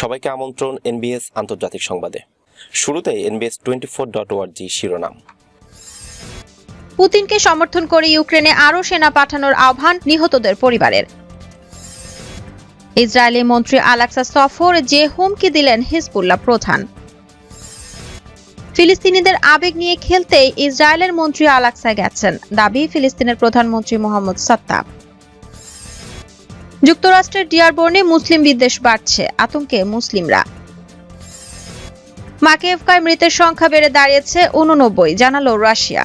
সবাইকে আমন্ত্রণ এনবিএস আন্তর্জাতিক সংবাদে। শুরুতে এনবিএস টোয়েন্টি ফোর ডট ওয়ার্জি শিরোনাম। পুতিনকে সমর্থন করে ইউক্রেনে আরও সেনা পাঠানোর আহ্বান নিহতদের পরিবারের। ইসরায়েলি মন্ত্রী আলাক্সা সফর যে হুমকি দিলেন হিজবুল্লাহ প্রধান। ফিলিস্তিনিদের আবেগ নিয়ে খেলতেই ইসরায়েলের মন্ত্রী আলাক্সা গেছেন। দাবি ফিলিস্তিনের প্রধানমন্ত্রী মোহাম্মদ সাত্তাব। যুক্তরাষ্ট্রের ডিয়ারবোর্নে মুসলিম বিদ্বেষ বাড়ছে, আতঙ্কে মুসলিমরা। মাকেভকায় মৃতের সংখ্যা বেড়ে দাঁড়িয়েছে উননব্বই জানালো রাশিয়া।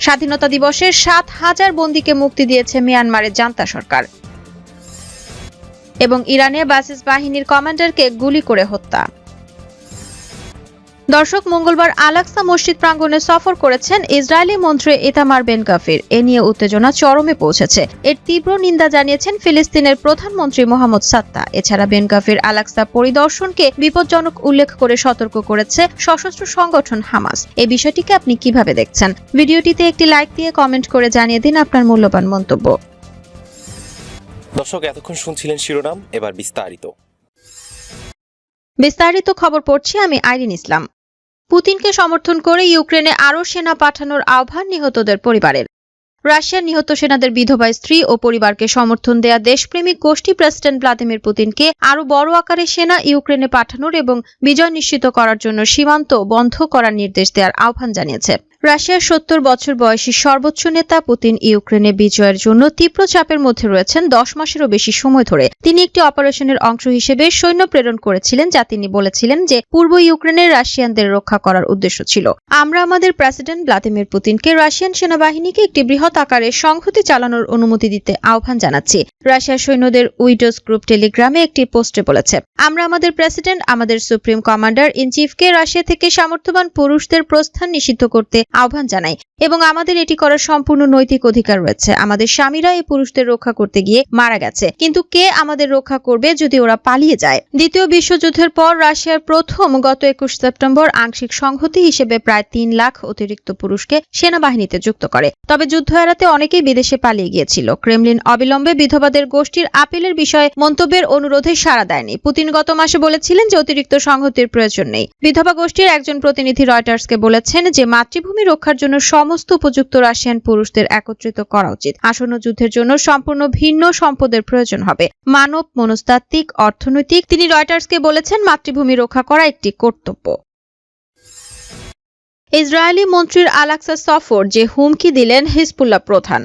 স্বাধীনতা দিবসে সাত হাজার বন্দীকে মুক্তি দিয়েছে মিয়ানমারের জান্তা সরকার। এবং ইরানে বাসিস বাহিনীর কমান্ডারকে গুলি করে হত্যা। দর্শক মঙ্গলবার আলাক্সা মসজিদ প্রাঙ্গণে সফর করেছেন ইসরায়েলি মন্ত্রী ইতামার বেন গাফির। এ নিয়ে উত্তেজনা চরমে পৌঁছেছে। এর তীব্র নিন্দা জানিয়েছেন ফিলিস্তিনের প্রধানমন্ত্রী মোহাম্মদ সাত্তা। এছাড়া বেন গাফির আলাক্সা পরিদর্শনকে বিপজ্জনক উল্লেখ করে সতর্ক করেছে সশস্ত্র সংগঠন হামাস। এই বিষয়টিকে আপনি কীভাবে দেখছেন? ভিডিওটিতে একটি লাইক দিয়ে কমেন্ট করে জানিয়ে দিন আপনার মূল্যবান মন্তব্য। দর্শক এতক্ষণ শুনছিলেন শিরোনাম এবার বিস্তারিত। বিস্তারিত খবর পড়ছি আমি আইরিন ইসলাম। পুতিনকে সমর্থন করে ইউক্রেনে আরও সেনা পাঠানোর আহ্বান নিহতদের পরিবারের। রাশিয়ার নিহত সেনাদের বিধবা স্ত্রী ও পরিবারকে সমর্থন দেয়া দেশপ্রেমিক গোষ্ঠী প্রেসিডেন্ট ভ্লাদিমির পুতিনকে আরও বড় আকারে সেনা ইউক্রেনে পাঠানোর এবং বিজয় নিশ্চিত করার জন্য সীমান্ত বন্ধ করার নির্দেশ দেওয়ার আহ্বান জানিয়েছে। রাশিয়ার সত্তর বছর বয়সী সর্বোচ্চ নেতা পুতিন ইউক্রেনে বিজয়ের জন্য তীব্র চাপের মধ্যে রয়েছেন দশ মাসেরও বেশি সময় ধরে। তিনি একটি অপারেশনের অংশ হিসেবে সৈন্য প্রেরণ করেছিলেন, যা তিনি বলেছিলেন যে পূর্ব ইউক্রেনের রাশিয়ানদের রক্ষা করার উদ্দেশ্য ছিল। আমরা আমাদের প্রেসিডেন্ট ভ্লাদিমির পুতিনকে রাশিয়ান সেনাবাহিনীকে একটি বৃহৎ আকারে সংহতি চালানোর অনুমতি দিতে আহ্বান জানাচ্ছি। রাশিয়ার সৈন্যদের উইডোজ গ্রুপ টেলিগ্রামে একটি পোস্টে বলেছে, আমরা আমাদের প্রেসিডেন্ট, আমাদের সুপ্রিম কমান্ডার ইন চিফকে রাশিয়া থেকে সামর্থ্যবান পুরুষদের প্রস্থান নিষিদ্ধ করতে আহ্বান জানাই এবং আমাদের এটি করার সম্পূর্ণ নৈতিক অধিকার রয়েছে। আমাদের স্বামীরা এই পুরুষদের রক্ষা করতে গিয়ে মারা গেছে। কিন্তু কে আমাদের রক্ষা করবে যদি ওরা পালিয়ে যায়? দ্বিতীয় বিশ্বযুদ্ধের পর রাশিয়ার প্রথম গত একুশ সেপ্টেম্বর আংশিক সংহতি হিসেবে প্রায় তিন লাখ অতিরিক্ত পুরুষকে সেনাবাহিনীতে যুক্ত করে। তবে যুদ্ধ এড়াতে অনেকেই বিদেশে পালিয়ে গিয়েছিল। ক্রেমলিন অবিলম্বে বিধবাদের গোষ্ঠীর আপিলের বিষয়ে মন্তব্যের অনুরোধে সাড়া দেয়নি। পুতিন গত মাসে বলেছিলেন যে অতিরিক্ত সংহতির প্রয়োজন নেই। বিধবা গোষ্ঠীর একজন প্রতিনিধি রয়টার্সকে বলেছেন যে মাতৃভূমি রক্ষার জন্য সমস্ত উপযুক্ত রাশিয়ান পুরুষদের একত্রিত করা উচিত। আসন্ন যুদ্ধের জন্য সম্পূর্ণ ভিন্ন সম্পদের প্রয়োজন হবে। মানব, মনস্তাত্ত্বিক, অর্থনৈতিক, তিনি রয়টার্সকে বলেছেন মাতৃভূমি রক্ষা করা একটি কর্তব্য। ইসরায়েলি মন্ত্রীর আলাক্সা সফর যে হুমকি দিলেন হিজবুল্লাহ প্রধান।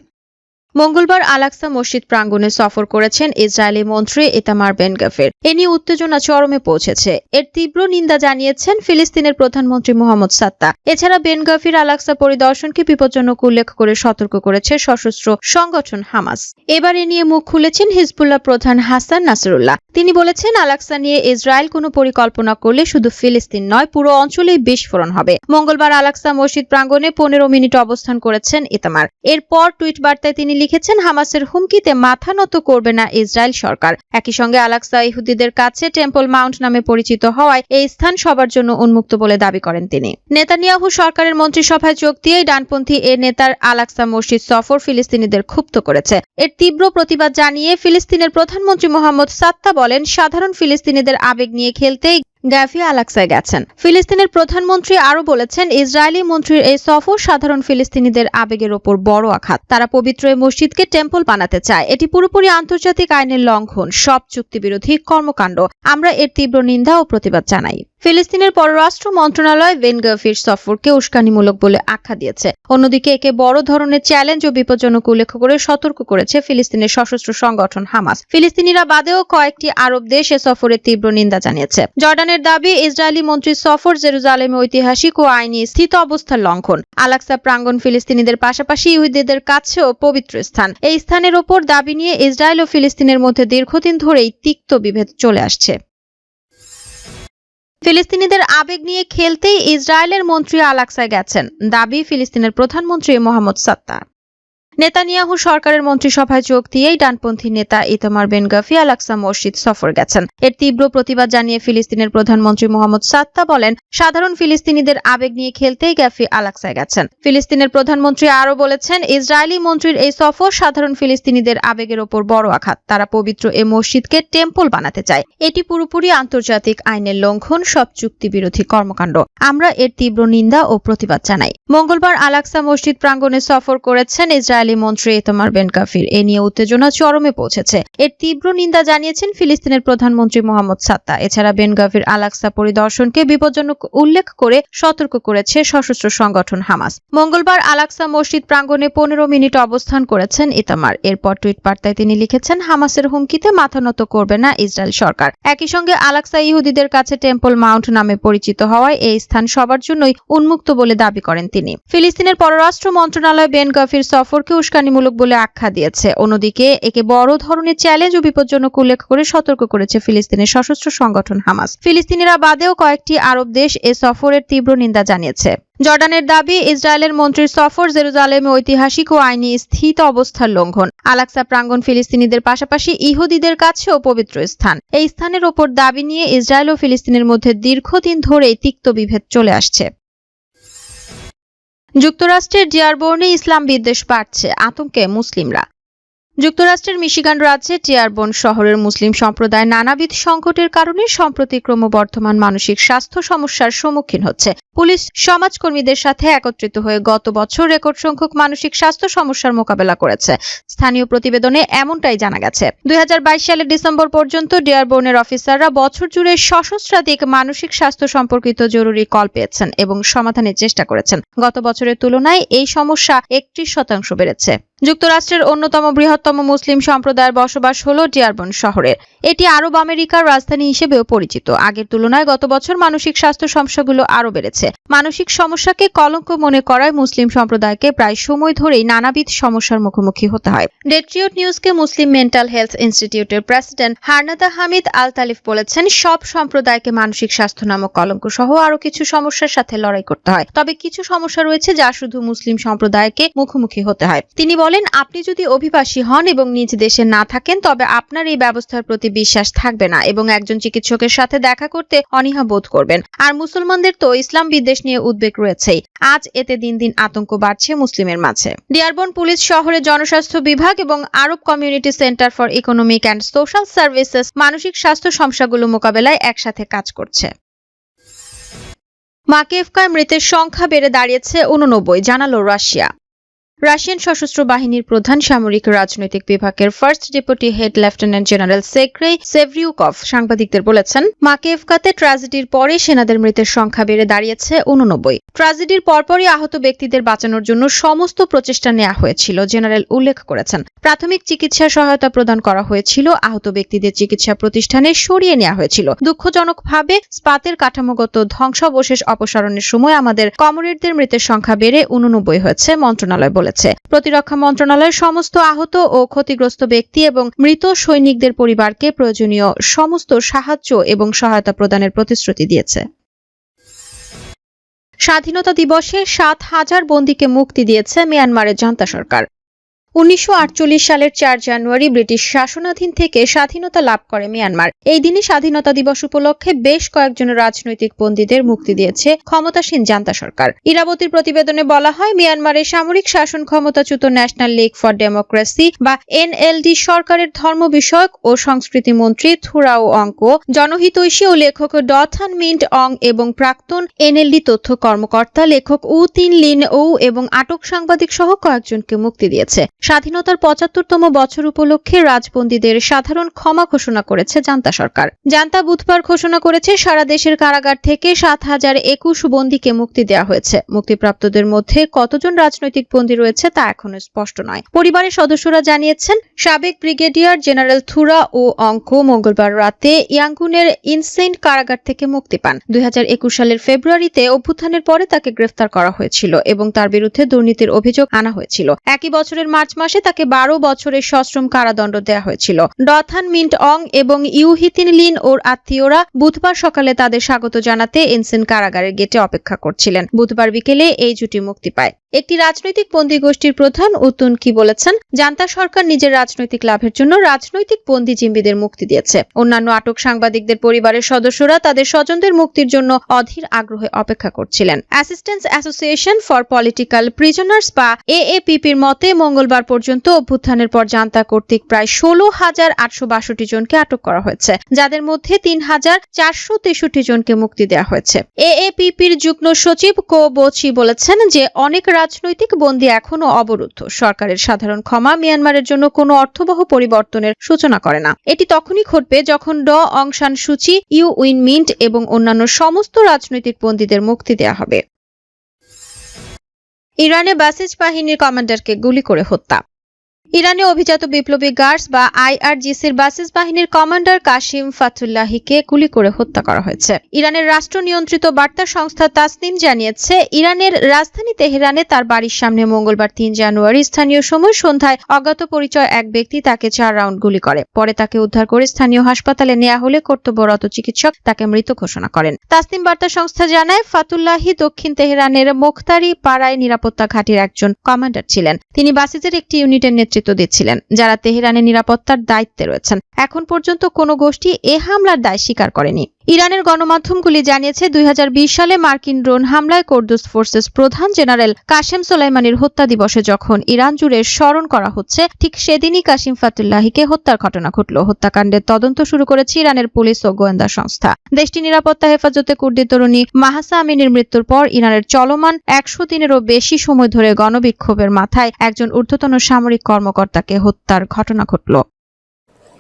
মঙ্গলবার আলাক্সা মসজিদ প্রাঙ্গণে সফর করেছেন ইসরায়েলি মন্ত্রী ইতামার বেন গাফের এ নিয়ে উত্তেজনা চরমে পৌঁছেছে। এর তীব্র নিন্দা জানিয়েছেন ফিলিস্তিনের প্রধানমন্ত্রী মোহাম্মদ সাত্তা এছাড়া বেন গাফির আলাক্সা পরিদর্শনকে বিপজ্জনক উল্লেখ করে সতর্ক করেছে সশস্ত্র সংগঠন হামাস। এবার এ নিয়ে মুখ খুলেছেন হিজবুল্লাহ প্রধান হাসান নাসরুল্লাহ। তিনি বলেছেন আলাক্সা নিয়ে ইসরায়েল কোনো পরিকল্পনা করলে শুধু ফিলিস্তিন নয়, পুরো অঞ্চলেই বিস্ফোরণ হবে। মঙ্গলবার আলাক্সা মসজিদ প্রাঙ্গণে পনেরো মিনিট অবস্থান করেছেন ইতামার। এরপর টুইট বার্তায় তিনি লিখেছেন, হামাসের হুমকিতে মাথা নত করবে না ইসরায়েল সরকার। একই সঙ্গে আলাক্সা ইহুদিদের কাছে টেম্পল মাউন্ট নামে পরিচিত হওয়ায় এই স্থান সবার জন্য উন্মুক্ত বলে দাবি করেন তিনি। নেতানিয়াহু সরকারের মন্ত্রিসভায় যোগ দিয়েই ডানপন্থী এ নেতার আলাক্সা মসজিদ সফর ফিলিস্তিনিদের ক্ষুব্ধ করেছে। এর তীব্র প্রতিবাদ জানিয়ে ফিলিস্তিনের প্রধানমন্ত্রী মোহাম্মদ সাত্তা বলেন, সাধারণ ফিলিস্তিনিদের আবেগ নিয়ে খেলতেই গ্যাফি আলাক্সায় গেছেন। ফিলিস্তিনের প্রধানমন্ত্রী আরও বলেছেন, ইসরায়েলি মন্ত্রীর এই সফর সাধারণ ফিলিস্তিনিদের আবেগের ওপর বড় আঘাত। তারা পবিত্র এই মসজিদকে টেম্পল বানাতে চায়। এটি পুরোপুরি আন্তর্জাতিক আইনের লঙ্ঘন, সব চুক্তিবিরোধী কর্মকাণ্ড। আমরা এর তীব্র নিন্দা ও প্রতিবাদ জানাই। ফিলিস্তিনের পররাষ্ট্র মন্ত্রণালয় ভেনগাফির সফরকে উস্কানিমূলক বলে আখ্যা দিয়েছে। অন্যদিকে একে বড় ধরনের চ্যালেঞ্জ ও বিপজ্জনক উল্লেখ করে সতর্ক করেছে ফিলিস্তিনের সশস্ত্র সংগঠন হামাস। ফিলিস্তিনিরা বাদেও কয়েকটি আরব দেশ এ সফরের তীব্র নিন্দা জানিয়েছে। জর্ডানের দাবি, ইসরায়েলি মন্ত্রীর সফর জেরুজালেমে ঐতিহাসিক ও আইনি স্থিত অবস্থার লঙ্ঘন। আলাক্সা প্রাঙ্গন ফিলিস্তিনিদের পাশাপাশি ইহুদিদের কাছেও পবিত্র স্থান। এই স্থানের ওপর দাবি নিয়ে ইসরায়েল ও ফিলিস্তিনের মধ্যে দীর্ঘদিন ধরেই তিক্ত বিভেদ চলে আসছে। ফিলিস্তিনিদের আবেগ নিয়ে খেলতেই ইসরায়েলের মন্ত্রী আলাক্সায় গেছেন। দাবি ফিলিস্তিনের প্রধানমন্ত্রী মোহাম্মদ সাত্তার। নেতানিয়াহু সরকারের মন্ত্রিসভায় যোগ দিয়েই ডানপন্থী নেতা ইতামার বেন গাফি আলাক্সা মসজিদ সফর গেছেন। এর তীব্র প্রতিবাদ জানিয়ে ফিলিস্তিনের প্রধানমন্ত্রী মোহাম্মদ সাত্তা বলেন, সাধারণ ফিলিস্তিনিদের আবেগ নিয়ে খেলতেই গাফি আলাক্সায় গেছেন। ফিলিস্তিনের প্রধানমন্ত্রী আরও বলেছেন, ইসরায়েলি মন্ত্রীর এই সফর সাধারণ ফিলিস্তিনিদের আবেগের ওপর বড় আঘাত। তারা পবিত্র এ মসজিদকে টেম্পল বানাতে চায়। এটি পুরোপুরি আন্তর্জাতিক আইনের লঙ্ঘন, সব চুক্তি বিরোধী কর্মকাণ্ড। আমরা এর তীব্র নিন্দা ও প্রতিবাদ জানাই। মঙ্গলবার আলাক্সা মসজিদ প্রাঙ্গণে সফর করেছেন ইসরায়েলি মন্ত্রী ইতমার বেন কাফির। এ নিয়ে উত্তেজনা চরমে পৌঁছেছে। এর তীব্র নিন্দা জানিয়েছেন ফিলিস্তিনের প্রধানমন্ত্রী মোহাম্মদ সাত্তা। এছাড়া বেন গাফির আলাক্সা পরিদর্শনকে বিপজ্জনক উল্লেখ করে সতর্ক করেছে সশস্ত্র সংগঠন হামাস। মঙ্গলবার আলাক্সা মসজিদ প্রাঙ্গণে পনেরো মিনিট অবস্থান করেছেন ইতামার এরপর টুইট বার্তায় তিনি লিখেছেন, হামাসের হুমকিতে মাথা নত করবে না ইসরায়েল সরকার। একই সঙ্গে আলাক্সা ইহুদিদের কাছে টেম্পল মাউন্ট নামে পরিচিত হওয়ায় এই স্থান সবার জন্যই উন্মুক্ত বলে দাবি করেন তিনি। ফিলিস্তিনের পররাষ্ট্র মন্ত্রণালয় বেন গাফির সফরকে উস্কানিমূলক বলে আখ্যা দিয়েছে। অন্যদিকে, একে বড় ধরনের চ্যালেঞ্জ ও বিপজ্জনক উল্লেখ করে সতর্ক করেছে ফিলিস্তিনের সশস্ত্র সংগঠন হামাস। ফিলিস্তিনিরা বাদেও কয়েকটি আরব দেশ এ সফরের তীব্র নিন্দা জানিয়েছে। জর্ডানের দাবি, ইসরায়েলের মন্ত্রীর সফর জেরুজালেমে ঐতিহাসিক ও আইনি স্থিত অবস্থার লঙ্ঘন। আলাক্সা প্রাঙ্গন ফিলিস্তিনিদের পাশাপাশি ইহুদিদের কাছেও পবিত্র স্থান। এই স্থানের ওপর দাবি নিয়ে ইসরায়েল ও ফিলিস্তিনের মধ্যে দীর্ঘদিন ধরেই তিক্ত বিভেদ চলে আসছে। যুক্তরাষ্ট্রের ডিয়ারবোর্নে ইসলাম বিদ্বেষ বাড়ছে, আতঙ্কে মুসলিমরা। যুক্তরাষ্ট্রের মিশিগান রাজ্যে টিয়ারবোন শহরের মুসলিম সম্প্রদায় নানাবিধ সংকটের কারণে সম্প্রতি ক্রমবর্ধমান মানসিক স্বাস্থ্য সমস্যার সম্মুখীন হচ্ছে। পুলিশ, সমাজকর্মীদের সাথে একত্রিত হয়ে গত বছর রেকর্ড সংখ্যক মানসিক স্বাস্থ্য সমস্যার মোকাবেলা করেছে। স্থানীয় প্রতিবেদনে এমনটাই জানা গেছে। দুই হাজার বাইশ সালের ডিসেম্বর পর্যন্ত ডিয়ারবোর্নের অফিসাররা বছর জুড়ে সহস্রাধিক মানসিক স্বাস্থ্য সম্পর্কিত জরুরি কল পেয়েছেন এবং সমাধানের চেষ্টা করেছেন। গত বছরের তুলনায় এই সমস্যা একত্রিশ শতাংশ বেড়েছে। যুক্তরাষ্ট্রের অন্যতম বৃহত্তম মুসলিম সম্প্রদায়ের বসবাস হল ডিয়ারবন শহরের এটি আরব আমেরিকার রাজধানী হিসেবেও পরিচিত। আগের তুলনায় গত বছর মানসিক স্বাস্থ্য সমস্যাগুলো আরও বেড়েছে। মানসিক সমস্যাকে কলঙ্ক মনে করায় মুসলিম সম্প্রদায়কে প্রায় সময় ধরেই নানাবিধ সমস্যার মুখোমুখি হতে হয়। ডেট্রিয়ট নিউজকে মুসলিম মেন্টাল হেলথ ইনস্টিটিউটের প্রেসিডেন্ট হারনাদা হামিদ আল তালিফ বলেছেন, সব সম্প্রদায়কে মানসিক স্বাস্থ্য নামক কলঙ্ক সহ আরও কিছু সমস্যার সাথে লড়াই করতে হয়। তবে কিছু সমস্যা রয়েছে যা শুধু মুসলিম সম্প্রদায়কে মুখোমুখি হতে হয়। তিনি বলেন, আপনি যদি অভিবাসী হন এবং নিজ দেশে না থাকেন, তবে আপনার এই ব্যবস্থার প্রতি বিশ্বাস থাকবে না এবং একজন চিকিৎসকের সাথে দেখা করতে অনীহা বোধ করবেন। আর মুসলমানদের তো ইসলাম বিদ্বেষ নিয়ে উদ্বেগ রয়েছেই। আজ এতে দিন দিন আতঙ্ক বাড়ছে মুসলিমের মাঝে। ডিয়ারবন পুলিশ শহরের জনস্বাস্থ্য বিভাগ এবং Arab community center for economic and social services মানসিক স্বাস্থ্য সমস্যাগুলো মোকাবেলায় একসাথে কাজ করছে। মাকেফকায় মৃতের সংখ্যা বেড়ে দাঁড়িয়েছে উননব্বই জানালো রাশিয়া। রাশিয়ান সশস্ত্র বাহিনীর প্রধান সামরিক রাজনৈতিক বিভাগের first deputy head lieutenant general সেক্রে Sevryukov সাংবাদিকদের বলেছেন মাকেভকাতে ট্র্যাজেডির পরে সেনাদের মৃতের সংখ্যা বেড়ে দাঁড়িয়েছে উননব্বই। ট্র্যাজেডির পরপরই আহত ব্যক্তিদের বাঁচানোর জন্য সমস্ত প্রচেষ্টা নেওয়া হয়েছিল, জেনারেল উল্লেখ করেছেন। প্রাথমিক চিকিৎসা সহায়তা প্রদান করা হয়েছিল, আহত ব্যক্তিদের চিকিৎসা প্রতিষ্ঠানে সরিয়ে নেওয়া হয়েছিল। দুঃখজনকভাবে স্পাতের কাঠামোগত ধ্বংসাবশেষ অপসারণের সময় আমাদের কমরেডদের মৃতের সংখ্যা বেড়ে উননব্বই হয়েছে, মন্ত্রণালয় বলেছে প্রতিরক্ষা মন্ত্রণালয় সমস্ত আহত ও ক্ষতিগ্রস্ত ব্যক্তি এবং মৃত সৈনিকদের পরিবারকে প্রয়োজনীয় সমস্ত সাহায্য এবং সহায়তা প্রদানের প্রতিশ্রুতি দিয়েছে। স্বাধীনতা দিবসে সাত হাজার বন্দীকে মুক্তি দিয়েছে মিয়ানমারের জান্তা সরকার। উনিশশো আটচল্লিশ সালের চার জানুয়ারি ব্রিটিশ শাসনাধীন থেকে স্বাধীনতা লাভ করে মিয়ানমার। এই দিনে স্বাধীনতা দিবস উপলক্ষে বেশ কয়েকজন রাজনৈতিক বন্দীদের মুক্তি দিয়েছে ক্ষমতাসীন জান্তা সরকার। ইরাবতীর প্রতিবেদনে বলা হয়, মিয়ানমারের সামরিক শাসন ক্ষমতাচ্যুত ন্যাশনাল লীগ ফর ডেমোক্রেসি বা এনএলডি সরকারের ধর্ম বিষয়ক ও সংস্কৃতি মন্ত্রী থুরাও অঙ্ক, জনহিতৈষী ও লেখক ডথান মিন্ট অং এবং প্রাক্তন এনএলডি তথ্য কর্মকর্তা লেখক উ তিন লিন ও এবং আটক সাংবাদিক সহ কয়েকজনকে মুক্তি দিয়েছে। স্বাধীনতার পঁচাত্তরতম বছর উপলক্ষে রাজবন্দীদের সাধারণ ক্ষমা ঘোষণা করেছে জান্তা সরকার। জান্তা বুধবার ঘোষণা করেছে, সারা দেশের কারাগার থেকে সাত হাজার একুশ বন্দীকে মুক্তি দেওয়া হয়েছে। মুক্তিপ্রাপ্তদের মধ্যে কতজন রাজনৈতিক বন্দী রয়েছে তা এখনও স্পষ্ট নয়। পরিবারের সদস্যরা জানিয়েছেন, সাবেক ব্রিগেডিয়ার জেনারেল থুরা ও অঙ্ক মঙ্গলবার রাতে ইয়াঙ্গুনের ইনসেন্ট কারাগার থেকে মুক্তি পান। দুই হাজার একুশ সালের ফেব্রুয়ারিতে অভ্যুত্থানের পরে তাকে গ্রেফতার করা হয়েছিল এবং তার বিরুদ্ধে দুর্নীতির অভিযোগ আনা হয়েছিল। একই বছরের মার্চ মাসে তাকে বারো বছরের সশ্রম কারাদণ্ড দেওয়া হয়েছিল। ডথান মিন্ট অং এবং ইউহিতিন লিন ওর আত্মীয়রা বুধবার সকালে তাদের স্বাগত জানাতে এনসেন কারাগারের গেটে অপেক্ষা করছিলেন। বুধবার বিকেলে এই জুটি মুক্তি পায়। একটি রাজনৈতিক বন্দী গোষ্ঠীর প্রধান উতুন কি বলেছেন? জান্তা সরকার নিজের রাজনৈতিক লাভের জন্য রাজনৈতিক বন্দী জিম্বিদের মুক্তি দিয়েছে। অন্যান্য আটক সাংবাদিকদের পরিবারের সদস্যরা তাদের স্বজনদের মুক্তির জন্য অধীর আগ্রহে অপেক্ষা করছিলেন। Assistance association for political prisoners বা এএপিপির মতে, মঙ্গলবার পর্যন্ত অভ্যুত্থানের পর জান্তা কর্তৃক প্রায় ষোলো হাজার আটশো বাষট্টি জনকে আটক করা হয়েছে, যাদের মধ্যে তিন হাজার চারশো তেষট্টি জনকে মুক্তি দেওয়া হয়েছে। এএপিপির যুগ্ম সচিব কো বোচি বলেছেন যে, অনেক রাজনৈতিক বন্দী এখনও অবরুদ্ধ। সরকারের সাধারণ ক্ষমা মিয়ানমারের জন্য কোনো অর্থবহ পরিবর্তনের সূচনা করে না। এটি তখনই ঘটবে যখন ড অংশান সূচি, ইউ উইন মিন্ট এবং অন্যান্য সমস্ত রাজনৈতিক বন্দীদের মুক্তি দেয়া হবে। ইরানে বাসিজ বাহিনীর কমান্ডারকে গুলি করে হত্যা। ইরানে অভিজাত বিপ্লবী গার্ডস বা আইআরজিসির বাসিস বাহিনীর কমান্ডার কাশিম ফাতুল্লাহিকে গুলি করে হত্যা করা হয়েছে। ইরানের রাষ্ট্র নিয়ন্ত্রিত বার্তা সংস্থা তাসনিম জানিয়েছে, ইরানের রাজধানী তেহরানে তার বাড়ির সামনে মঙ্গলবার তিন জানুয়ারি স্থানীয় সময় সন্ধ্যায় অজ্ঞাত পরিচয় এক ব্যক্তি তাকে চার রাউন্ড গুলি করে। পরে তাকে উদ্ধার করে স্থানীয় হাসপাতালে নেওয়া হলে কর্তব্যরত চিকিৎসক তাকে মৃত ঘোষণা করেন। তাসনিম বার্তা সংস্থা জানায়, ফাতুল্লাহি দক্ষিণ তেহরানের মোখতারি পাড়ায় নিরাপত্তা ঘাটির একজন কমান্ডার ছিলেন। তিনি বাসিজের একটি ইউনিটের নেতৃত্ব দিচ্ছিলেন, যারা তেহরানের নিরাপত্তার দায়িত্বে রয়েছেন। এখন পর্যন্ত কোনো গোষ্ঠী এ হামলার দায় স্বীকার করেনি। ইরানের গণমাধ্যমগুলি জানিয়েছে, দুই হাজার বিশ সালে মার্কিন ড্রোন হামলায় কোর্দুস ফোর্সেস প্রধান জেনারেল কাশেম সোলাইমানির হত্যা দিবসে যখন ইরান জুড়ে স্মরণ করা হচ্ছে, ঠিক সেদিনই কাশিম ফাতুল্লাহিকে হত্যার ঘটনা ঘটল। হত্যাকাণ্ডের তদন্ত শুরু করেছে ইরানের পুলিশ ও গোয়েন্দা সংস্থা। দেশটির নিরাপত্তা, হেফাজতে কুর্দি তরুণী মাহাসা আমিনের মৃত্যুর পর ইরানের চলমান একশো দিনেরও বেশি সময় ধরে গণবিক্ষোভের মাথায় একজন ঊর্ধ্বতন সামরিক কর্মকর্তাকে হত্যার ঘটনা ঘটল।